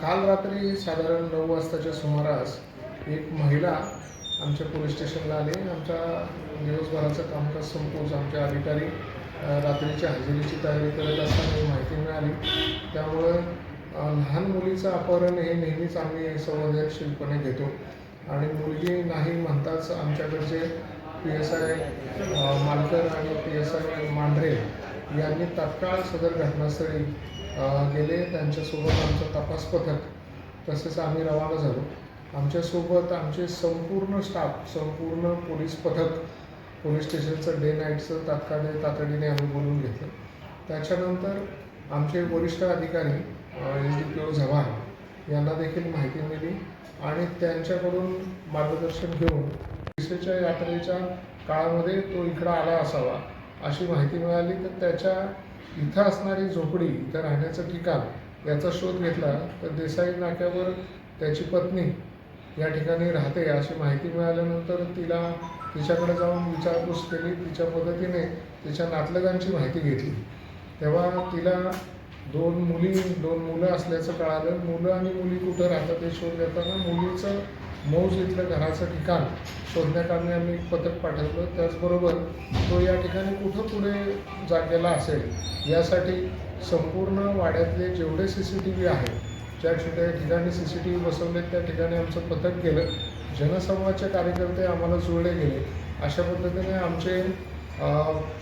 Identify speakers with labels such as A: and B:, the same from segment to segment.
A: काल रात्री साधारण नऊ वाजताच्या सुमारास एक महिला आमच्या पोलीस स्टेशनला आली. आमच्या दिवसभराचं कामकाज संपवून आमचे अधिकारी रात्रीच्या हजेरीची तयारी करत असताना ही माहिती मिळाली. त्यामुळं लहान मुलीचं अपहरण हे नेहमीच आम्ही संवेदनशीलपणे घेतो. आणि मुलगी नाही म्हणताच आमच्याकडचे पी एस आय मालकर आणि पी एस आय मांढरे यांनी तात्काळ सदर घटनास्थळी गेले. त्यांच्यासोबत आमचं तपास पथक तसेच आम्ही रवाना झालो. आमच्यासोबत आमचे संपूर्ण स्टाफ संपूर्ण पोलीस पथक पोलीस स्टेशनचं डे नाईटचं तात्काळ तातडीने आम्ही बोलवून घेतलं. त्याच्यानंतर आमचे वरिष्ठ अधिकारी S D P O Jhavan यांना देखील माहिती मिळली आणि त्यांच्याकडून मार्गदर्शन घेऊन दिसेच्या यात्रेच्या काळामध्ये तो इकडं आला असावा अशी माहिती मिळाली. तर त्याच्या इथं असणारी झोपडी इथं राहण्याचं ठिकाण याचा शोध घेतला तर देसाई नाक्यावर त्याची पत्नी या ठिकाणी राहते अशी माहिती मिळाल्यानंतर तिला तिच्याकडे जाऊन विचारपूस केली. तिच्या मदतीने तिच्या नातलगांची माहिती घेतली. तेव्हा तिला दोन मुली दोन मुलं असल्याचं कळालं. मुलं आणि मुली कुठं राहतात ते शोध घेताना मुलीचं मौज इथलं घराचं ठिकाण शोधण्याकामी आम्ही पथक पाठवलं. त्याचबरोबर तो या ठिकाणी कुठं पुढे जागेला असेल यासाठी संपूर्ण वाड्यातले जेवढे सी सी टी व्ही आहेत ज्या छोट्या ठिकाणी सी सी टी व्ही बसवलेत त्या ठिकाणी आमचं पथक गेलं. जनसंवादचे कार्यकर्ते आम्हाला जुळले गेले. अशा पद्धतीने आमचे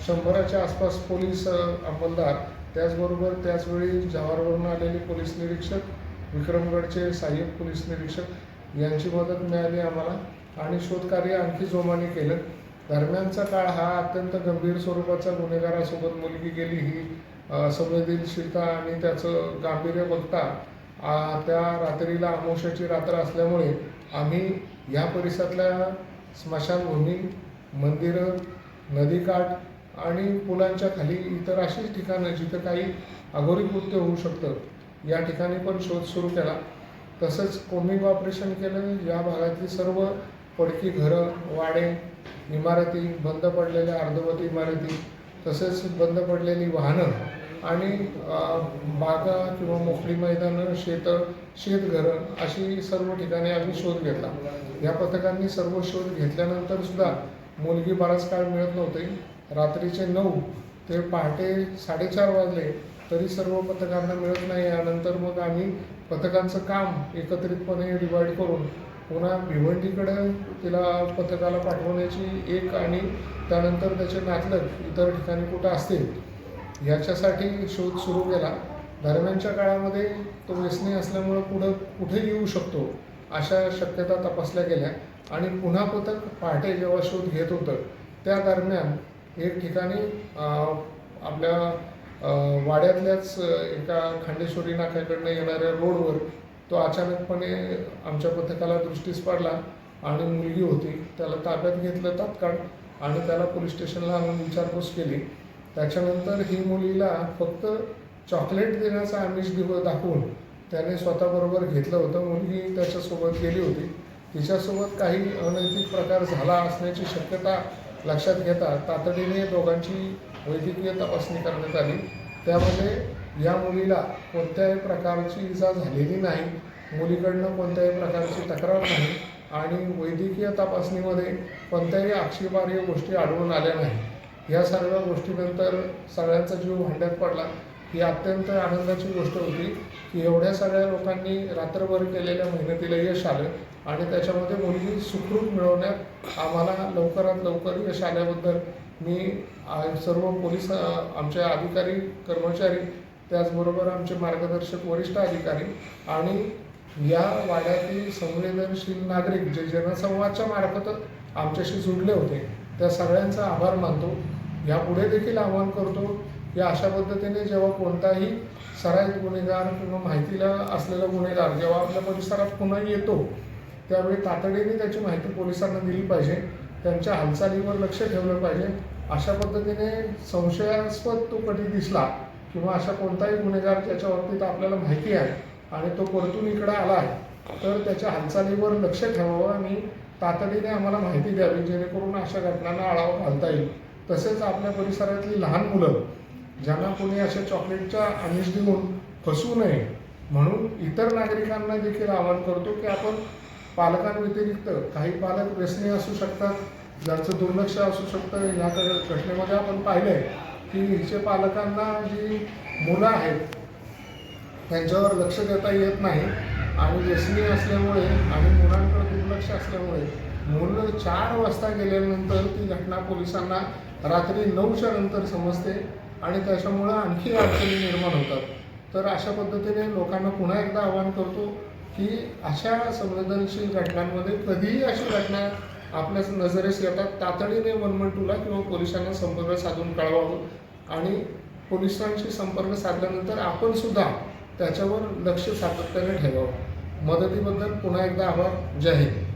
A: शंभराच्या आसपास पोलीस अंमलदार त्याचबरोबर त्याचवेळी जव्हारवरून आलेले पोलीस निरीक्षक विक्रमगडचे सहाय्यक पोलीस निरीक्षक यांची मदत मिळाली आम्हाला आणि शोधकार्य आणखी जोमाने केलं. दरम्यानचा काळ हा अत्यंत गंभीर स्वरूपाचा गुन्हेगारासोबत मुलगी गेली ही संवेदनशीलता आणि त्याचं गांभीर्य बघता त्या रात्रीला अमोशाची रात्र असल्यामुळे आम्ही या परिसरातल्या स्मशानभूमी मंदिरं नदीकाठ आणि पुलांच्या खाली इतर अशीच ठिकाणं जिथं काही अघोरी कृत्य होऊ शकतं या ठिकाणी पण शोध सुरू केला. तसंच कोमिंग ऑपरेशन केलं या भागातली सर्व पडकी घरं वाडे इमारती बंद पडलेल्या अर्धवट इमारती तसेच बंद पडलेली वाहनं आणि बागा किंवा मोकळी मैदानं शेतं शेतघरं अशी सर्व ठिकाणी आम्ही शोध घेतला. या पथकांनी सर्व शोध घेतल्यानंतर सुद्धा मुलगी बराच काळ मिळत नव्हती. रात्रीचे नऊ ते पहाटे साडेचार वाजले तरी सर्व पथकांना मिळत नाही. यानंतर मग आम्ही पथकांचं काम एकत्रितपणे डिवाईड करून पुन्हा भिवंडीकडे तिला पथकाला पाठवण्याची एक आणि त्यानंतर त्याचे नातलग इतर ठिकाणी कुठं असतील याच्यासाठी शोध सुरू केला. दरम्यानच्या काळामध्ये तो व्यसनी असल्यामुळं पुढं कुठे येऊ शकतो अशा शक्यता तपासल्या गेल्या आणि पुन्हा पथक पहाटे जेव्हा शोध घेत होतं त्या दरम्यान एक ठिकाणी आपल्या वाड्यातल्याच एका खांडेश्वरी नाक्याकडनं येणाऱ्या रोडवर तो अचानकपणे आमच्या पथकाला दृष्टीस पडला आणि मुलगी होती. त्याला ताब्यात घेतलं तात्काळ आणि त्याला पोलीस स्टेशनला आणून विचारपूस केली. त्याच्यानंतर ही मुलीला फक्त चॉकलेट देण्याचा आमिष दिव दाखवून त्याने स्वतःबरोबर घेतलं होतं. मुलगी त्याच्यासोबत गेली होती. तिच्यासोबत काही अनैतिक प्रकार झाला असण्याची शक्यता लक्षात घेता तातडीने दोघांची वैद्यकीय तपासणी करण्यात आली. त्यामध्ये या मुलीला कोणत्याही प्रकारची इजा झालेली नाही मुलीकडनं कोणत्याही प्रकारची तक्रार नाही आणि वैद्यकीय तपासणीमध्ये कोणत्याही आक्षेपार्ह गोष्टी आढळून आल्या नाही. या सर्व गोष्टीनंतर सगळ्यांचा जीव भांड्यात पडला. ही अत्यंत आनंदाची गोष्ट होती की एवढ्या सगळ्या लोकांनी रात्रभर केलेल्या मेहनतीला यश आलं आणि त्याच्यामध्ये मुलगी सुखरूप मिळवण्यात आम्हाला लवकरात लवकर यश आल्याबद्दल मी सर्व पोलीस आमचे अधिकारी कर्मचारी त्याचबरोबर आमचे मार्गदर्शक वरिष्ठ अधिकारी आणि या वाड्यातील संवेदनशील नागरिक जे जनसंवादच्या मार्फत आमच्याशी जुडले होते त्या सगळ्यांचा आभार मानतो. यापुढे देखील आवाहन करतो या अशा पद्धतीने जेव्हा कोणताही सराईत गुन्हेगार किंवा माहितीला असलेला गुन्हेगार जेव्हा आपल्या परिसरात पुन्हा येतो त्यावेळी तातडीने त्याची माहिती पोलिसांना दिली पाहिजे त्यांच्या हालचालीवर लक्ष ठेवलं पाहिजे. अशा पद्धतीने संशयास्पद तो कधी दिसला किंवा अशा कोणताही गुन्हेगार ज्याच्या बाबतीत आपल्याला माहिती आहे आणि तो परतून इकडं आला आहे तर त्याच्या हालचालीवर लक्ष ठेवावं आणि तातडीने आम्हाला माहिती द्यावी जेणेकरून अशा घटनांना आळावा घालता येईल. तसेच आपल्या परिसरातली लहान मुलं ज्यांना कोणी अशा चॉकलेटच्या आमिष देऊन फसवू नये म्हणून इतर नागरिकांना देखील आवाहन करतो की आपण पालकांव्यतिरिक्त काही पालक व्यसनी असू शकतात ज्यांचं दुर्लक्ष असू शकतं ह्या घटनेमध्ये आपण पाहिलं आहे की हिचे पालकांना जी मुलं आहेत त्यांच्यावर लक्ष देता येत नाही आणि व्यसनी असल्यामुळे आणि मुलांकडे दुर्लक्ष असल्यामुळे मुलं चार वाजता गेल्यानंतर ती घटना पोलिसांना रात्री नऊच्या नंतर समजते. आणि त्याच्यामुळं आणखी अडचणी निर्माण होतात. तर अशा पद्धतीने लोकांना पुन्हा एकदा आवाहन करतो की अशा संवेदनशील घटनांमध्ये कधीही अशी घटना आपल्या नजरेस येतात तातडीने वन वन टूला किंवा पोलिसांना संपर्क साधून कळवावं. आणि पोलिसांशी संपर्क साधल्यानंतर आपण सुद्धा त्याच्यावर लक्ष सातत्याने ठेवावं. मदतीबद्दल पुन्हा एकदा आभार. जय हिंद.